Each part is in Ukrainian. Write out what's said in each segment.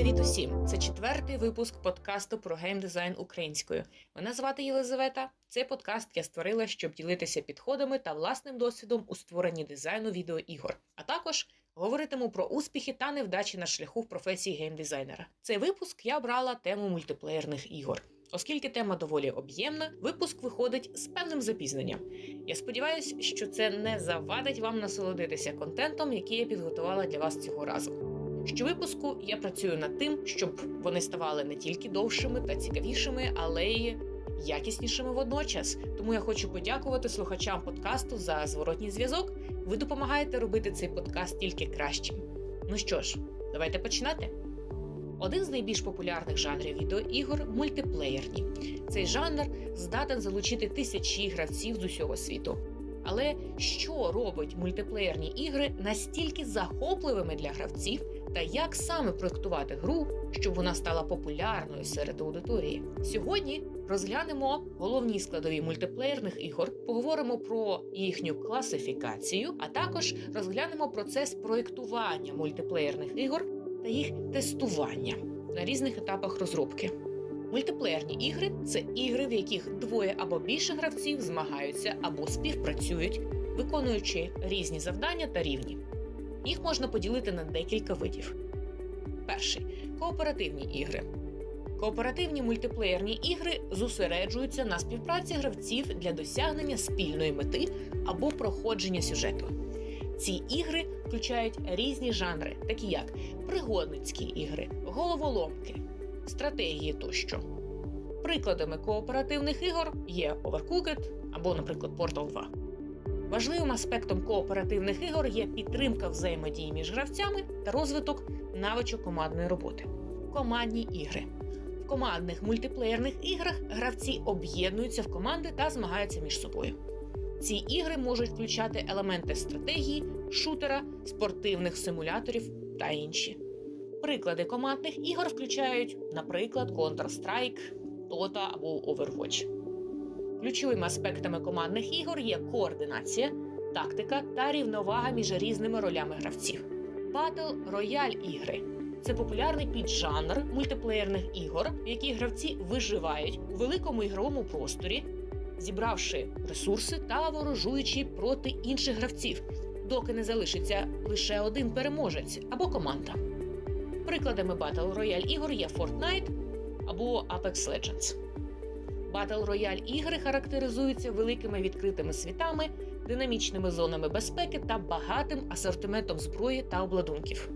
Привіт усім! Це четвертий випуск подкасту про геймдизайн українською. Мене звати Єлизавета. Цей подкаст я створила, щоб ділитися підходами та власним досвідом у створенні дизайну відеоігор, а також говоритиму про успіхи та невдачі на шляху в професії геймдизайнера. Цей випуск я обрала тему мультиплеєрних ігор. Оскільки тема доволі об'ємна, випуск виходить з певним запізненням. Я сподіваюся, що це не завадить вам насолодитися контентом, який я підготувала для вас цього разу. Щовипуску я працюю над тим, щоб вони ставали не тільки довшими та цікавішими, але й якіснішими водночас. Тому я хочу подякувати слухачам подкасту за зворотній зв'язок. Ви допомагаєте робити цей подкаст тільки кращим. Ну що ж, давайте починати. Один з найбільш популярних жанрів відеоігор мультиплеєрні. Цей жанр здатен залучити тисячі гравців з усього світу. Але що робить мультиплеєрні ігри настільки захопливими для гравців, та як саме проектувати гру, щоб вона стала популярною серед аудиторії? Сьогодні розглянемо головні складові мультиплеєрних ігор, поговоримо про їхню класифікацію, а також розглянемо процес проєктування мультиплеєрних ігор та їх тестування на різних етапах розробки. Мультиплеєрні ігри це ігри, в яких двоє або більше гравців змагаються або співпрацюють, виконуючи різні завдання та рівні. Їх можна поділити на декілька видів. Перший кооперативні ігри. Кооперативні мультиплеєрні ігри зосереджуються на співпраці гравців для досягнення спільної мети або проходження сюжету. Ці ігри включають різні жанри, такі як пригодницькі ігри, головоломки, стратегії тощо. Прикладами кооперативних ігор є Overcooked або, наприклад, Portal 2. Важливим аспектом кооперативних ігор є підтримка взаємодії між гравцями та розвиток навичок командної роботи. Командні ігри. В командних мультиплеєрних іграх гравці об'єднуються в команди та змагаються між собою. Ці ігри можуть включати елементи стратегії, шутера, спортивних симуляторів та інші. Приклади командних ігор включають, наприклад, Counter-Strike, Dota або Overwatch. Ключовими аспектами командних ігор є координація, тактика та рівновага між різними ролями гравців. Battle Royale ігри це популярний піджанр мультиплеєрних ігор, в яких гравці виживають у великому ігровому просторі, зібравши ресурси та ворожуючи проти інших гравців, доки не залишиться лише один переможець або команда. Прикладами Battle Royale ігор є Fortnite або Apex Legends. Battle Royale ігри характеризуються великими відкритими світами, динамічними зонами безпеки та багатим асортиментом зброї та обладунків.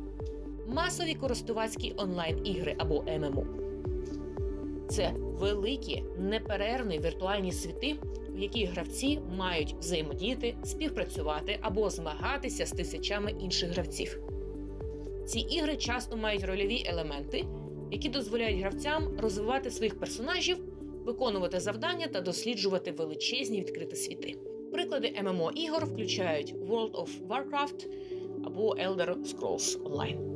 Масові користувацькі онлайн-ігри або ММО. Це великі неперервні віртуальні світи, в яких гравці мають взаємодіяти, співпрацювати або змагатися з тисячами інших гравців. Ці ігри часто мають рольові елементи, які дозволяють гравцям розвивати своїх персонажів, виконувати завдання та досліджувати величезні відкриті світи. Приклади ММО ігор включають World of Warcraft або Elder Scrolls Online.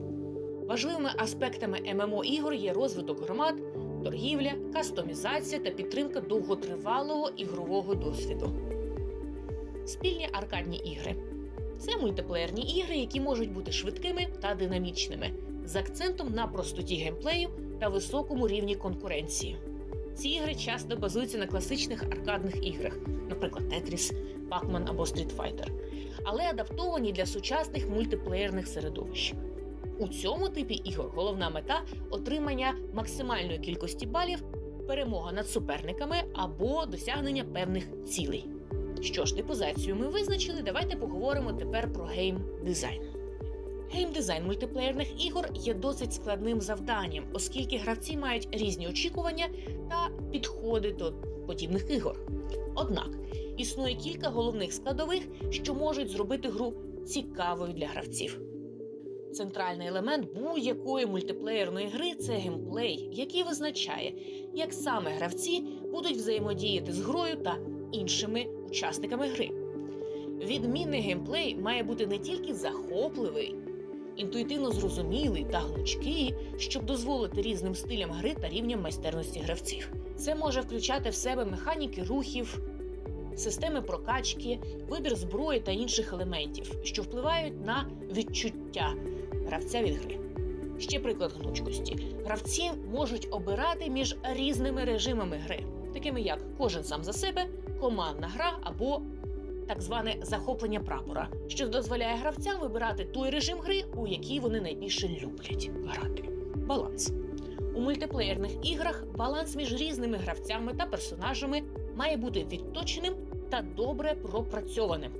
Важливими аспектами ММО ігор є розвиток громад, торгівля, кастомізація та підтримка довготривалого ігрового досвіду. Спільні аркадні ігри це мультиплеєрні ігри, які можуть бути швидкими та динамічними, з акцентом на простоті геймплею та високому рівні конкуренції. Ці ігри часто базуються на класичних аркадних іграх, наприклад, Tetris, Pac-Man або Street Fighter, але адаптовані для сучасних мультиплеєрних середовищ. У цьому типі ігор головна мета отримання максимальної кількості балів, перемога над суперниками або досягнення певних цілей. Що ж, типозацію ми визначили, давайте поговоримо тепер про гейм-дизайн. Геймдизайн мультиплеєрних ігор є досить складним завданням, оскільки гравці мають різні очікування та підходи до подібних ігор. Однак існує кілька головних складових, що можуть зробити гру цікавою для гравців. Центральний елемент будь-якої мультиплеєрної гри це геймплей, який визначає, як саме гравці будуть взаємодіяти з грою та іншими учасниками гри. Відмінний геймплей має бути не тільки захопливий, інтуїтивно зрозумілий та гнучкий, щоб дозволити різним стилям гри та рівням майстерності гравців. Це може включати в себе механіки рухів, системи прокачки, вибір зброї та інших елементів, що впливають на відчуття гравця від гри. Ще приклад гнучкості. Гравці можуть обирати між різними режимами гри, такими як кожен сам за себе, командна гра або так зване захоплення прапора, що дозволяє гравцям вибирати той режим гри, у який вони найбільше люблять грати. Баланс. У мультиплеєрних іграх баланс між різними гравцями та персонажами має бути відточеним та добре пропрацьованим.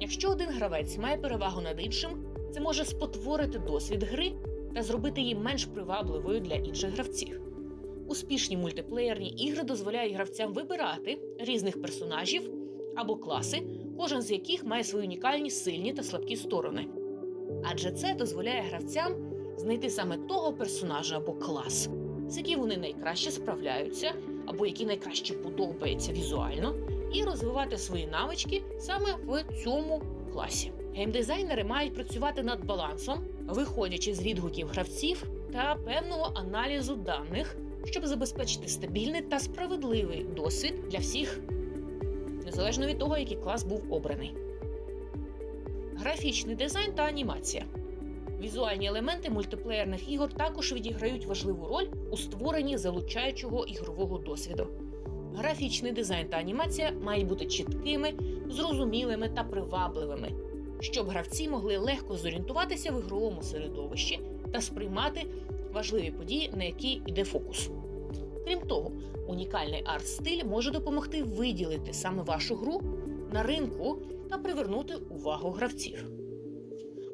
Якщо один гравець має перевагу над іншим, це може спотворити досвід гри та зробити її менш привабливою для інших гравців. Успішні мультиплеєрні ігри дозволяють гравцям вибирати різних персонажів або класи, кожен з яких має свої унікальні сильні та слабкі сторони. Адже це дозволяє гравцям знайти саме того персонажа або клас, з яким вони найкраще справляються, або який найкраще подобається візуально, і розвивати свої навички саме в цьому класі. Геймдизайнери мають працювати над балансом, виходячи з відгуків гравців та певного аналізу даних, щоб забезпечити стабільний та справедливий досвід для всіх, незалежно від того, який клас був обраний. Графічний дизайн та анімація. Візуальні елементи мультиплеєрних ігор також відіграють важливу роль у створенні залучаючого ігрового досвіду. Графічний дизайн та анімація мають бути чіткими, зрозумілими та привабливими, щоб гравці могли легко зорієнтуватися в ігровому середовищі та сприймати важливі події, на які йде фокус. Крім того, унікальний арт-стиль може допомогти виділити саме вашу гру на ринку та привернути увагу гравців.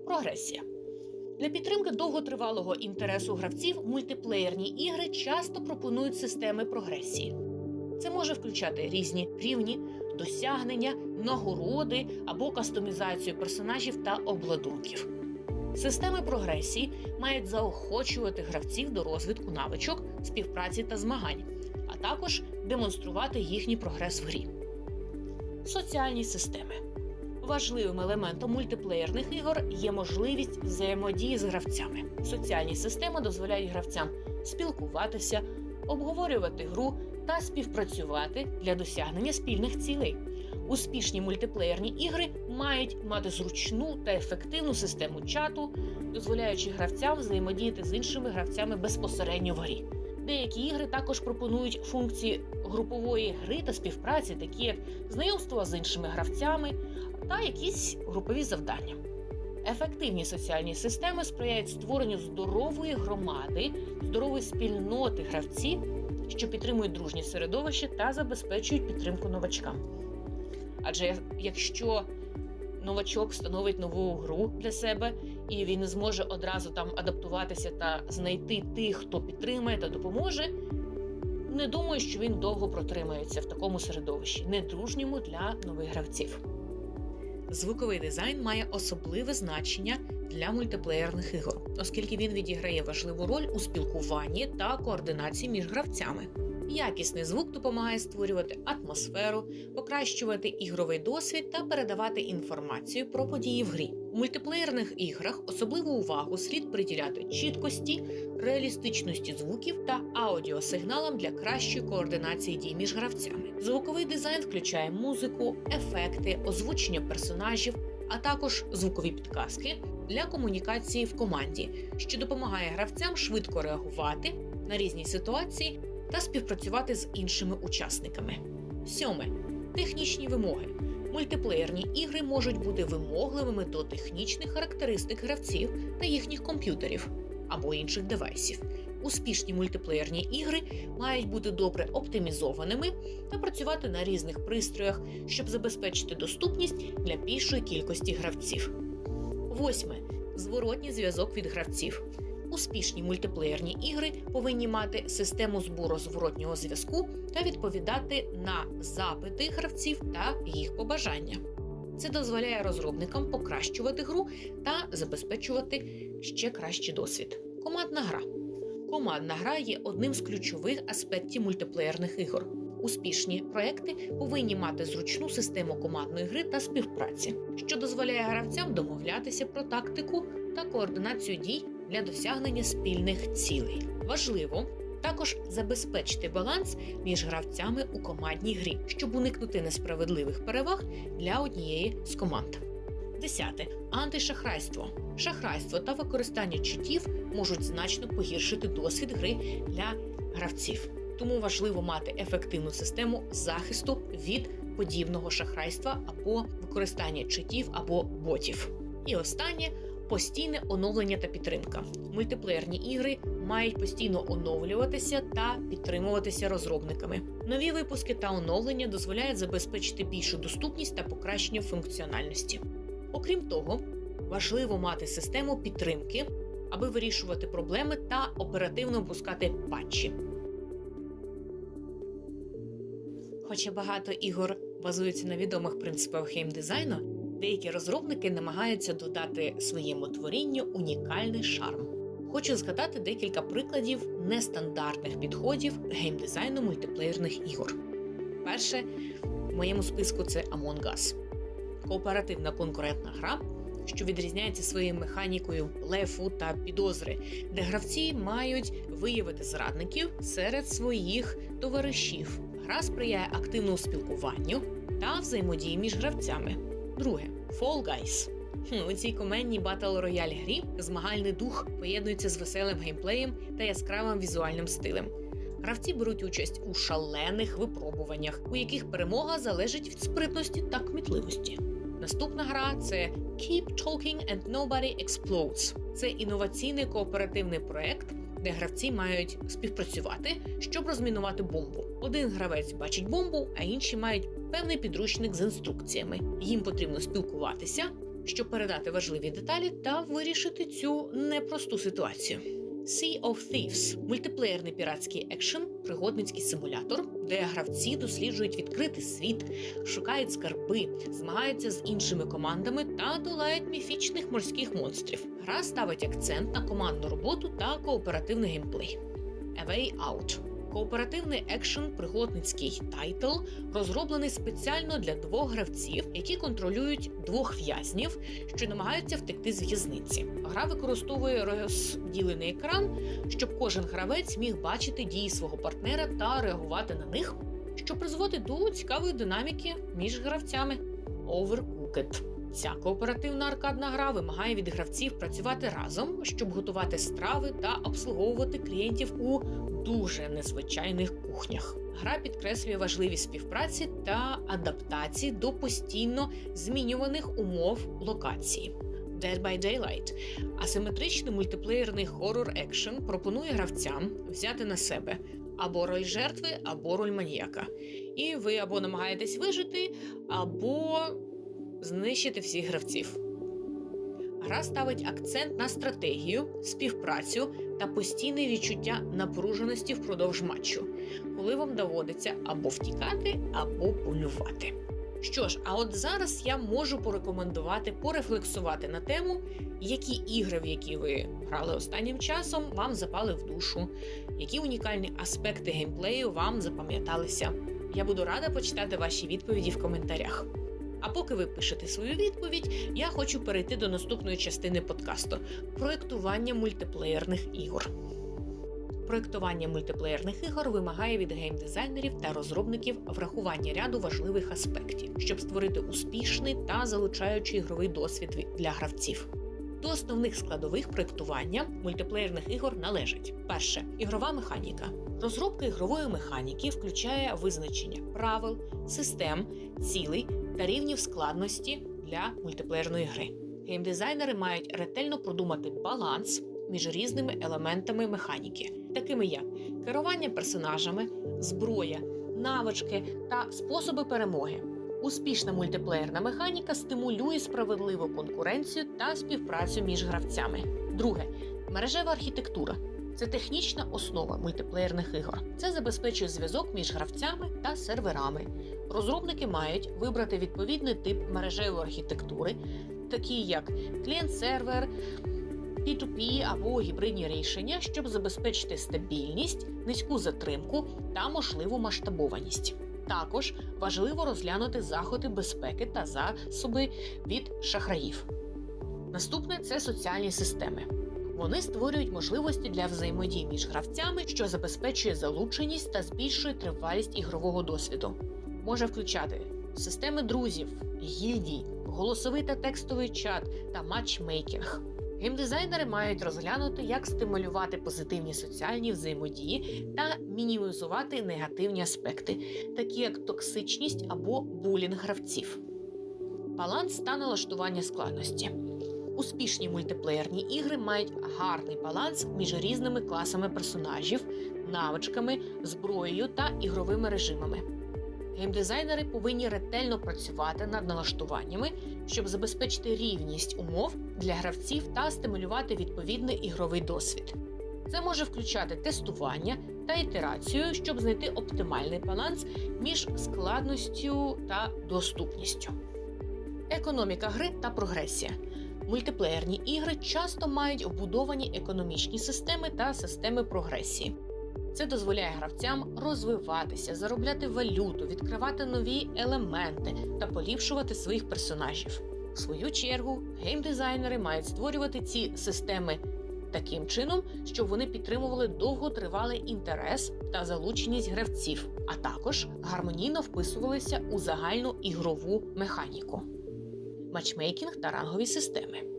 Прогресія. Для підтримки довготривалого інтересу гравців мультиплеєрні ігри часто пропонують системи прогресії. Це може включати різні рівні, досягнення, нагороди або кастомізацію персонажів та обладунків. Системи прогресії мають заохочувати гравців до розвитку навичок, співпраці та змагань, а також демонструвати їхній прогрес в грі. Соціальні системи. Важливим елементом мультиплеєрних ігор є можливість взаємодії з гравцями. Соціальні системи дозволяють гравцям спілкуватися, обговорювати гру та співпрацювати для досягнення спільних цілей. Успішні мультиплеєрні ігри мають мати зручну та ефективну систему чату, дозволяючи гравцям взаємодіяти з іншими гравцями безпосередньо в грі. Деякі ігри також пропонують функції групової гри та співпраці, такі як знайомство з іншими гравцями та якісь групові завдання. Ефективні соціальні системи сприяють створенню здорової громади, здорової спільноти гравців, що підтримують дружнє середовище та забезпечують підтримку новачкам. Адже якщо новачок становить нову гру для себе, і він зможе одразу там адаптуватися та знайти тих, хто підтримає та допоможе, не думаю, що він довго протримається в такому середовищі, недружньому для нових гравців. Звуковий дизайн має особливе значення для мультиплеєрних ігор, оскільки він відіграє важливу роль у спілкуванні та координації між гравцями. Якісний звук допомагає створювати атмосферу, покращувати ігровий досвід та передавати інформацію про події в грі. У мультиплеєрних іграх особливу увагу слід приділяти чіткості, реалістичності звуків та аудіосигналам для кращої координації дій між гравцями. Звуковий дизайн включає музику, ефекти, озвучення персонажів, а також звукові підказки для комунікації в команді, що допомагає гравцям швидко реагувати на різні ситуації та співпрацювати з іншими учасниками. Сьоме технічні вимоги. Мультиплеєрні ігри можуть бути вимогливими до технічних характеристик гравців та їхніх комп'ютерів або інших девайсів. Успішні мультиплеєрні ігри мають бути добре оптимізованими та працювати на різних пристроях, щоб забезпечити доступність для більшої кількості гравців. Восьме зворотній зв'язок від гравців. Успішні мультиплеєрні ігри повинні мати систему збору зворотнього зв'язку та відповідати на запити гравців та їх побажання. Це дозволяє розробникам покращувати гру та забезпечувати ще кращий досвід. Командна гра. Командна гра є одним з ключових аспектів мультиплеєрних ігор. Успішні проекти повинні мати зручну систему командної гри та співпраці, що дозволяє гравцям домовлятися про тактику та координацію дій для досягнення спільних цілей. Важливо також забезпечити баланс між гравцями у командній грі, щоб уникнути несправедливих переваг для однієї з команд. Десяте антишахрайство. Шахрайство та використання чутів можуть значно погіршити досвід гри для гравців. Тому важливо мати ефективну систему захисту від подібного шахрайства або використання читів або ботів. І останнє постійне оновлення та підтримка. Мультиплеєрні ігри мають постійно оновлюватися та підтримуватися розробниками. Нові випуски та оновлення дозволяють забезпечити більшу доступність та покращення функціональності. Окрім того, важливо мати систему підтримки, аби вирішувати проблеми та оперативно випускати патчі. Хоча багато ігор базуються на відомих принципах геймдизайну, деякі розробники намагаються додати своєму творінню унікальний шарм. Хочу згадати декілька прикладів нестандартних підходів геймдизайну мультиплеєрних ігор. Перше в моєму списку це Among Us кооперативна конкурентна гра, що відрізняється своєю механікою лефу та підозри, де гравці мають виявити зрадників серед своїх товаришів. Гра сприяє активному спілкуванню та взаємодії між гравцями. Друге Fall Guys. У цій коменній батл рояль грі змагальний дух поєднується з веселим геймплеєм та яскравим візуальним стилем. Гравці беруть участь у шалених випробуваннях, у яких перемога залежить від спритності та кмітливості. Наступна гра це Keep Talking and Nobody Explodes. Це інноваційний кооперативний проект, де гравці мають співпрацювати, щоб розмінувати бомбу. Один гравець бачить бомбу, а інші мають певний підручник з інструкціями. Їм потрібно спілкуватися, щоб передати важливі деталі та вирішити цю непросту ситуацію. Sea of Thieves – мультиплеєрний піратський екшен, пригодницький симулятор, де гравці досліджують відкритий світ, шукають скарби, змагаються з іншими командами та долають міфічних морських монстрів. Гра ставить акцент на командну роботу та кооперативний геймплей. A Way Out Кооперативний екшен пригодницький тайтл розроблений спеціально для двох гравців, які контролюють двох в'язнів, що намагаються втекти з в'язниці. Гра використовує розділений екран, щоб кожен гравець міг бачити дії свого партнера та реагувати на них, що призводить до цікавої динаміки між гравцями. Overcooked Ця кооперативна аркадна гра вимагає від гравців працювати разом, щоб готувати страви та обслуговувати клієнтів у дуже незвичайних кухнях. Гра підкреслює важливість співпраці та адаптації до постійно змінюваних умов локації. Dead by Daylight – асиметричний мультиплеєрний хорор екшен пропонує гравцям взяти на себе або роль жертви, або роль маніяка. І ви або намагаєтесь вижити, або знищити всіх гравців. Гра ставить акцент на стратегію, співпрацю та постійне відчуття напруженості впродовж матчу, коли вам доводиться або втікати, або полювати. Що ж, а от зараз я можу порекомендувати порефлексувати на тему, які ігри, в які ви грали останнім часом, вам запали в душу, які унікальні аспекти геймплею вам запам'яталися. Я буду рада почитати ваші відповіді в коментарях. А поки ви пишете свою відповідь, я хочу перейти до наступної частини подкасту проєктування мультиплеєрних ігор. Проєктування мультиплеєрних ігор вимагає від геймдизайнерів та розробників врахування ряду важливих аспектів, щоб створити успішний та залучаючий ігровий досвід для гравців. До основних складових проєктування мультиплеєрних ігор належать перше ігрова механіка. Розробка ігрової механіки включає визначення правил, систем, цілей та рівнів складності для мультиплеєрної гри. Геймдизайнери мають ретельно продумати баланс між різними елементами механіки, такими як керування персонажами, зброя, навички та способи перемоги. Успішна мультиплеєрна механіка стимулює справедливу конкуренцію та співпрацю між гравцями. Друге мережева архітектура. Це технічна основа мультиплеєрних ігор. Це забезпечує зв'язок між гравцями та серверами. Розробники мають вибрати відповідний тип мережевої архітектури, такі як клієнт-сервер, P2P або гібридні рішення, щоб забезпечити стабільність, низьку затримку та можливу масштабованість. Також важливо розглянути заходи безпеки та засоби від шахраїв. Наступне це соціальні системи. Вони створюють можливості для взаємодії між гравцями, що забезпечує залученість та збільшує тривалість ігрового досвіду. Може включати системи друзів, гільдій, голосовий та текстовий чат та матчмейкінг. Геймдизайнери мають розглянути, як стимулювати позитивні соціальні взаємодії та мінімізувати негативні аспекти, такі як токсичність або булінг гравців. Баланс та налаштування складності. Успішні мультиплеєрні ігри мають гарний баланс між різними класами персонажів, навичками, зброєю та ігровими режимами. Геймдизайнери повинні ретельно працювати над налаштуваннями, щоб забезпечити рівність умов для гравців та стимулювати відповідний ігровий досвід. Це може включати тестування та ітерацію, щоб знайти оптимальний баланс між складністю та доступністю. Економіка гри та прогресія. Мультиплеєрні ігри часто мають вбудовані економічні системи та системи прогресії. Це дозволяє гравцям розвиватися, заробляти валюту, відкривати нові елементи та поліпшувати своїх персонажів. В свою чергу, геймдизайнери мають створювати ці системи таким чином, щоб вони підтримували довготривалий інтерес та залученість гравців, а також гармонійно вписувалися у загальну ігрову механіку, матчмейкінг та рангові системи.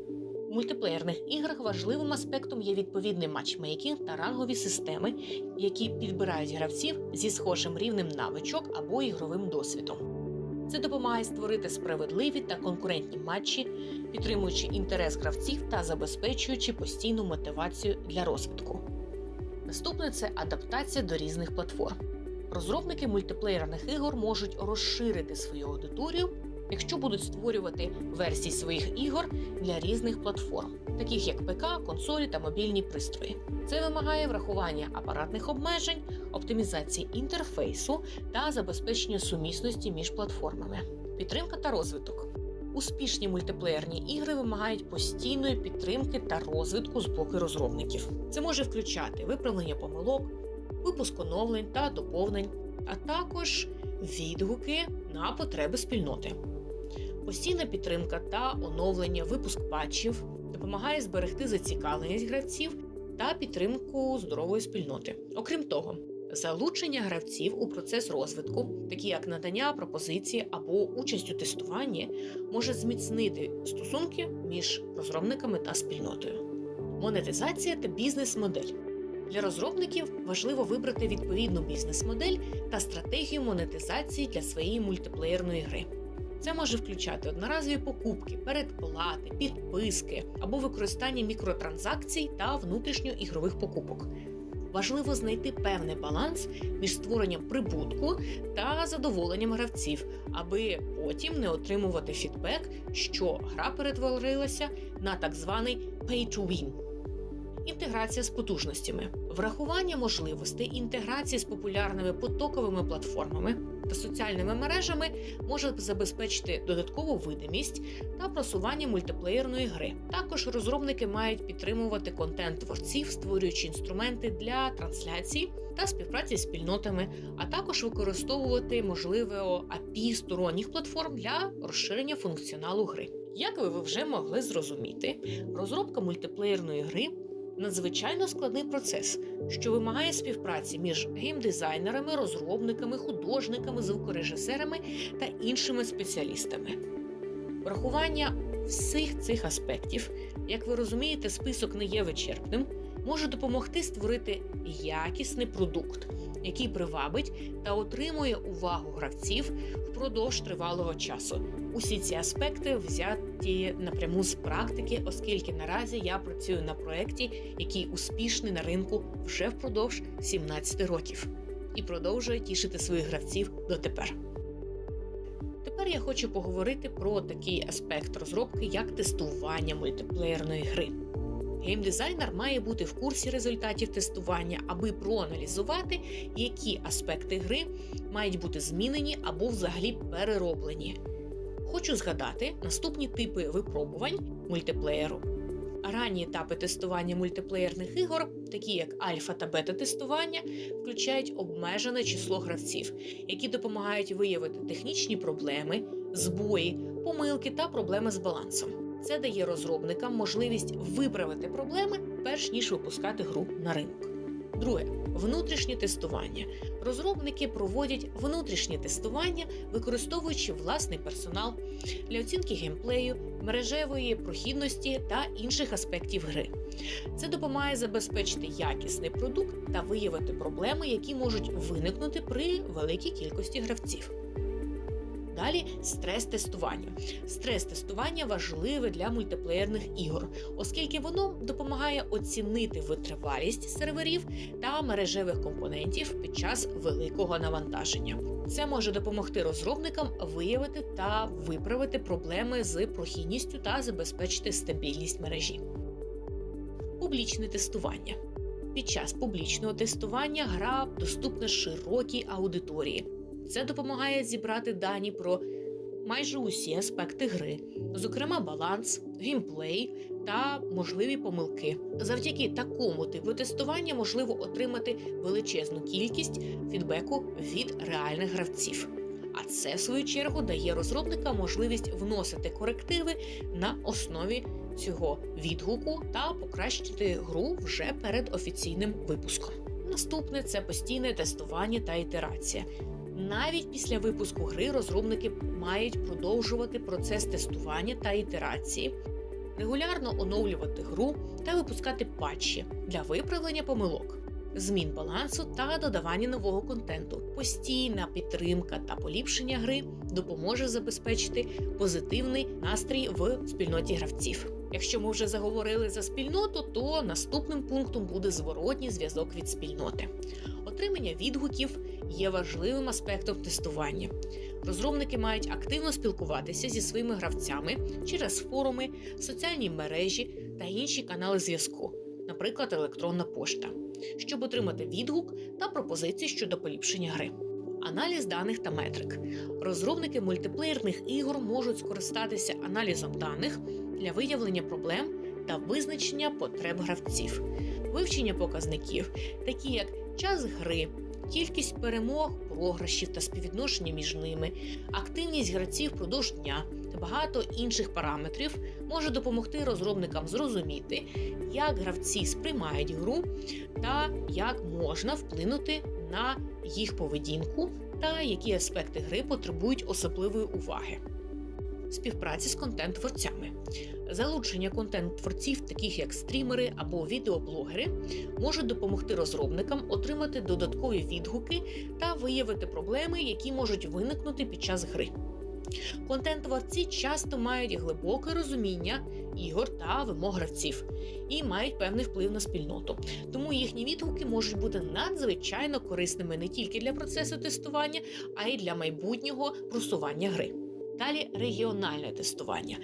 У мультиплеєрних іграх важливим аспектом є відповідний матчмейкінг та рангові системи, які підбирають гравців зі схожим рівнем навичок або ігровим досвідом. Це допомагає створити справедливі та конкурентні матчі, підтримуючи інтерес гравців та забезпечуючи постійну мотивацію для розвитку. Наступне це адаптація до різних платформ. Розробники мультиплеєрних ігор можуть розширити свою аудиторію, якщо будуть створювати версії своїх ігор для різних платформ, таких як ПК, консолі та мобільні пристрої. Це вимагає врахування апаратних обмежень, оптимізації інтерфейсу та забезпечення сумісності між платформами, підтримка та розвиток. Успішні мультиплеєрні ігри вимагають постійної підтримки та розвитку з боку розробників. Це може включати виправлення помилок, випуск оновлень та доповнень, а також відгуки на потреби спільноти. Постійна підтримка та оновлення, випуск патчів допомагає зберегти зацікавленість гравців та підтримку здорової спільноти. Окрім того, залучення гравців у процес розвитку, такі як надання пропозиції або участь у тестуванні, може зміцнити стосунки між розробниками та спільнотою. Монетизація та бізнес-модель. Для розробників важливо вибрати відповідну бізнес-модель та стратегію монетизації для своєї мультиплеєрної гри. Це може включати одноразові покупки, передплати, підписки або використання мікротранзакцій та внутрішньоігрових покупок. Важливо знайти певний баланс між створенням прибутку та задоволенням гравців, аби потім не отримувати фідбек, що гра перетворилася на так званий pay to win. Інтеграція з потужностями, врахування можливостей інтеграції з популярними потоковими платформами та соціальними мережами може забезпечити додаткову видимість та просування мультиплеєрної гри. Також розробники мають підтримувати контент творців, створюючи інструменти для трансляції та співпраці з спільнотами, а також використовувати можливе API сторонніх платформ для розширення функціоналу гри. Як ви вже могли зрозуміти, розробка мультиплеєрної гри надзвичайно складний процес, що вимагає співпраці між геймдизайнерами, розробниками, художниками, звукорежисерами та іншими спеціалістами. Врахування всіх цих аспектів, як ви розумієте, список не є вичерпним, може допомогти створити якісний продукт, який привабить та отримує увагу гравців впродовж тривалого часу. Усі ці аспекти взяті напряму з практики, оскільки наразі я працюю на проєкті, який успішний на ринку вже впродовж 17 років і продовжує тішити своїх гравців дотепер. Тепер я хочу поговорити про такий аспект розробки, як тестування мультиплеєрної гри. Геймдизайнер має бути в курсі результатів тестування, аби проаналізувати, які аспекти гри мають бути змінені або взагалі перероблені. Хочу згадати наступні типи випробувань мультиплеєру. Ранні етапи тестування мультиплеєрних ігор, такі як альфа та бета тестування, включають обмежене число гравців, які допомагають виявити технічні проблеми, збої, помилки та проблеми з балансом. Це дає розробникам можливість виправити проблеми, перш ніж випускати гру на ринок. Друге внутрішнє тестування. Розробники проводять внутрішнє тестування, використовуючи власний персонал для оцінки геймплею, мережевої прохідності та інших аспектів гри. Це допомагає забезпечити якісний продукт та виявити проблеми, які можуть виникнути при великій кількості гравців. Далі стрес-тестування. Стрес-тестування важливе для мультиплеєрних ігор, оскільки воно допомагає оцінити витривалість серверів та мережевих компонентів під час великого навантаження. Це може допомогти розробникам виявити та виправити проблеми з прохідністю та забезпечити стабільність мережі. Публічне тестування. Під час публічного тестування гра доступна широкій аудиторії. Це допомагає зібрати дані про майже усі аспекти гри, зокрема баланс, геймплей та можливі помилки. Завдяки такому типу тестування можливо отримати величезну кількість фідбеку від реальних гравців. А це, в свою чергу, дає розробникам можливість вносити корективи на основі цього відгуку та покращити гру вже перед офіційним випуском. Наступне це постійне тестування та ітерація. Навіть після випуску гри розробники мають продовжувати процес тестування та ітерації, регулярно оновлювати гру та випускати патчі для виправлення помилок, змін балансу та додавання нового контенту. Постійна підтримка та поліпшення гри допоможе забезпечити позитивний настрій в спільноті гравців. Якщо ми вже заговорили за спільноту, то наступним пунктом буде зворотній зв'язок від спільноти. Отримання відгуків є важливим аспектом тестування. Розробники мають активно спілкуватися зі своїми гравцями через форуми, соціальні мережі та інші канали зв'язку, наприклад, електронна пошта, щоб отримати відгук та пропозиції щодо поліпшення гри. Аналіз даних та метрик. Розробники мультиплеєрних ігор можуть скористатися аналізом даних для виявлення проблем та визначення потреб гравців, вивчення показників, такі як час гри, кількість перемог, програшів та співвідношення між ними, активність гравців впродовж дня та багато інших параметрів може допомогти розробникам зрозуміти, як гравці сприймають гру та як можна вплинути на їх поведінку та які аспекти гри потребують особливої уваги. Співпраці з контент-творцями. Залучення контент-творців, таких як стрімери або відеоблогери, можуть допомогти розробникам отримати додаткові відгуки та виявити проблеми, які можуть виникнути під час гри. Контент-творці часто мають глибоке розуміння ігор та вимог гравців і мають певний вплив на спільноту. Тому їхні відгуки можуть бути надзвичайно корисними не тільки для процесу тестування, а й для майбутнього просування гри. Далі регіональне тестування.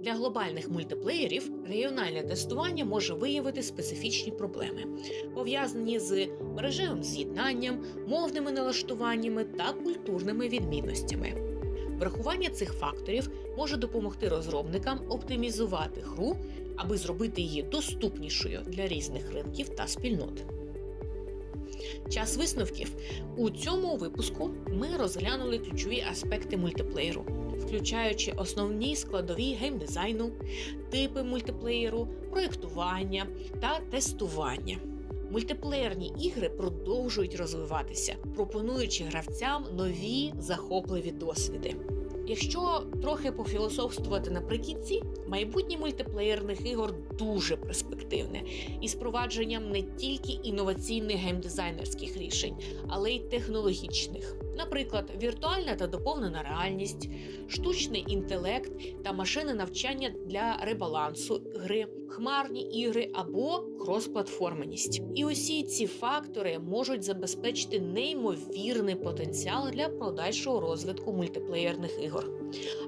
Для глобальних мультиплеєрів регіональне тестування може виявити специфічні проблеми, пов'язані з мережевим з'єднанням, мовними налаштуваннями та культурними відмінностями. Врахування цих факторів може допомогти розробникам оптимізувати гру, аби зробити її доступнішою для різних ринків та спільнот. Час висновків у цьому випуску ми розглянули ключові аспекти мультиплеєру, включаючи основні складові геймдизайну, типи мультиплеєру, проєктування та тестування. Мультиплеєрні ігри продовжують розвиватися, пропонуючи гравцям нові захопливі досвіди. Якщо трохи пофілософствувати наприкінці, майбутнє мультиплеєрних ігор дуже перспективне із провадженням не тільки інноваційних геймдизайнерських рішень, але й технологічних. Наприклад, віртуальна та доповнена реальність, штучний інтелект та машини навчання для ребалансу гри, хмарні ігри або кросплатформеність. І усі ці фактори можуть забезпечити неймовірний потенціал для подальшого розвитку мультиплеєрних ігор.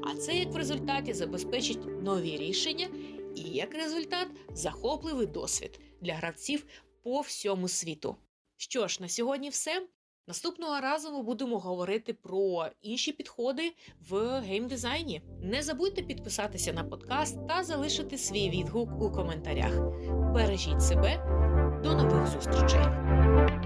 А це як в результаті забезпечить нові рішення і як результат захопливий досвід для гравців по всьому світу. Що ж, на сьогодні все. Наступного разу ми будемо говорити про інші підходи в геймдизайні. Не забудьте підписатися на подкаст та залишити свій відгук у коментарях. Бережіть себе, до нових зустрічей!